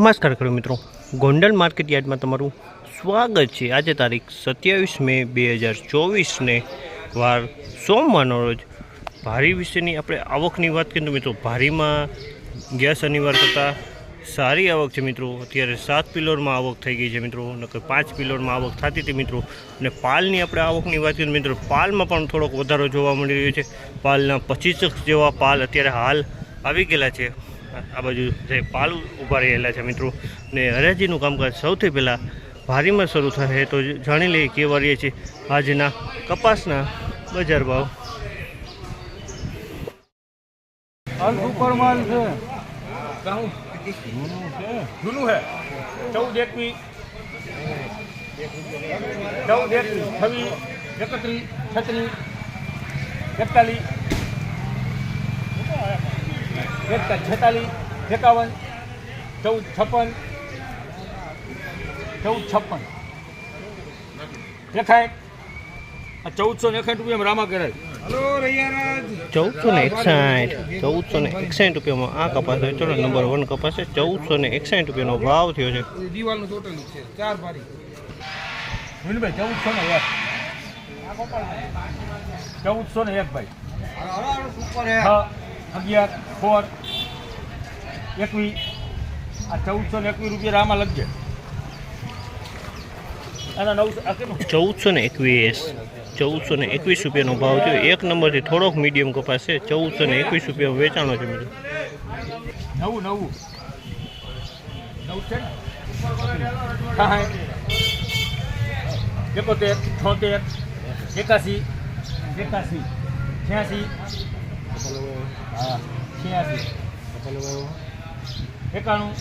નમસ્કાર ખેડૂત મિત્રો. ગોંડલ માર્કેટ યાર્ડમાં તમારું સ્વાગત છે. આજે તારીખ સત્યાવીસ મે બે હજાર ચોવીસને વાર સોમવારનો રોજ ભારી વિશેની આપણે આવકની વાત કરીએ તો મિત્રો, ભારીમાં ગયા શનિવાર કરતાં સારી આવક છે મિત્રો. અત્યારે સાત પિલોરમાં આવક થઈ ગઈ છે મિત્રો, નકર પાંચ પિલોરમાં આવક થતી હતી મિત્રો. અને પાલની આપણે આવકની વાત કરીએ મિત્રો, પાલમાં પણ થોડોક વધારો જોવા મળી રહ્યો છે. પાલના પચીસ જેવા પાલ અત્યારે હાલ આવી ગયેલા છે. આ બાજુ જે પાલ ઊભા રહેલા છે મિત્રો. ને હરાજીનું કામકાજ સૌથી પહેલાં ભારીમાં શરૂ થાય તો જાણી લઈએ કેવા રહીએ છીએ. આજના કપાસના બજાર ભાવ. સુપર માલ છે. જૂનું છે. ચૌદ ચૌદ એકવીસ છવ્વીસ એકત્રીસ છત્રીસ એકતાલીસ. એકતા છેતાલીસ એકાવન ચૌદ છપ્પન ચૌદ છપ્પન. એકાઠ આ ચૌદસો ને એકસાઠ રૂપિયામાં રામા કરાય. ચૌદસો ને એકસાઠ ચૌદસો ને એકસાઠ રૂપિયામાં આ કપાસ વેચવાનો નંબર વન કપાસ છે. ચૌદસો ને એકસાઠ રૂપિયાનો ભાવ થયો છે. દિવાલનું ટોટલ છે. ચાર પારી મિનભાઈ ચૌદસો ને એક. ચૌદસો ને એક ભાઈ. સુપર છ અગિયાર ફોર એકવીસ આ ચૌદસો ને એકવીસ રૂપિયા આમાં લખજે. ચૌદસો ને એકવીસ ચૌદસો ને એકવીસ રૂપિયાનો ભાવ થયો. એક નંબરથી થોડોક મીડિયમ કપાસ છે. ચૌદસો ને એકવીસ રૂપિયા વેચાણો છે મિત્રો. નવું નવું. નવું છે એકોતેર છોતેર એકાસી એકાસી છ્યાસી છ્યાસી એકાણું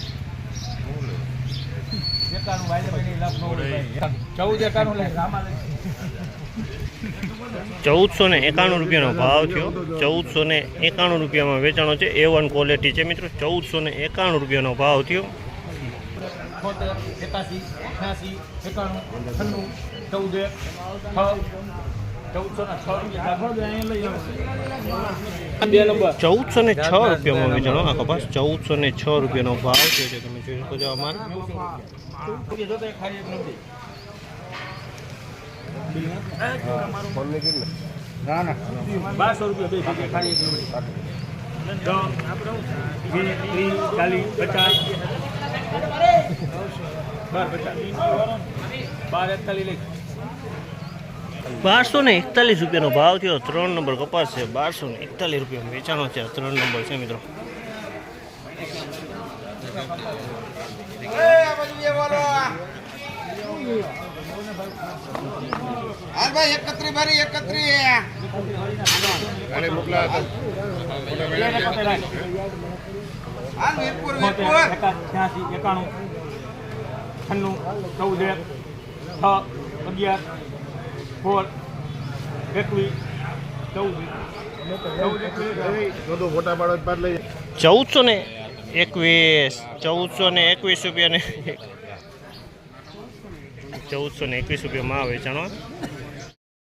ચૌદસો ને એકાણું રૂપિયાનો ભાવ થયો. ચૌદસો ને એકાણું રૂપિયામાં વેચાણો છે. એ વન ક્વોલિટી છે મિત્રો. ચૌદસો ને એકાણું રૂપિયાનો ભાવ થયો. એકાસી અઠ્યાસી એકાણું, છન્નું, ચૌદ ચૌદસો ના છ રૂપિયામાં વેચાણો આ કપાસ ચૌદસો ને છ રૂપિયાનો ભાવ છે તમે જોઈ શકો છો અમારા બારસો રૂપિયા ચાલીસ બાર પચાસ લઈ. બારસો ને એકતાલીસ રૂપિયાનો ભાવ થયો. ત્રણ નંબર કપાસ છે બારસો ને એકતાલીસ રૂપિયા વેચાણો છે. ત્રણ નંબર છે મિત્રો. એકાણું છન્નું ચૌદ એક છ અગિયાર સોળ એકવીસ ચૌદ. ચૌદ એકવીસ ચૌદસો ને એકવીસ ચૌદસો ને એકવીસ રૂપિયા ને ચૌદસો ને એકવીસ રૂપિયામાં વેચાણો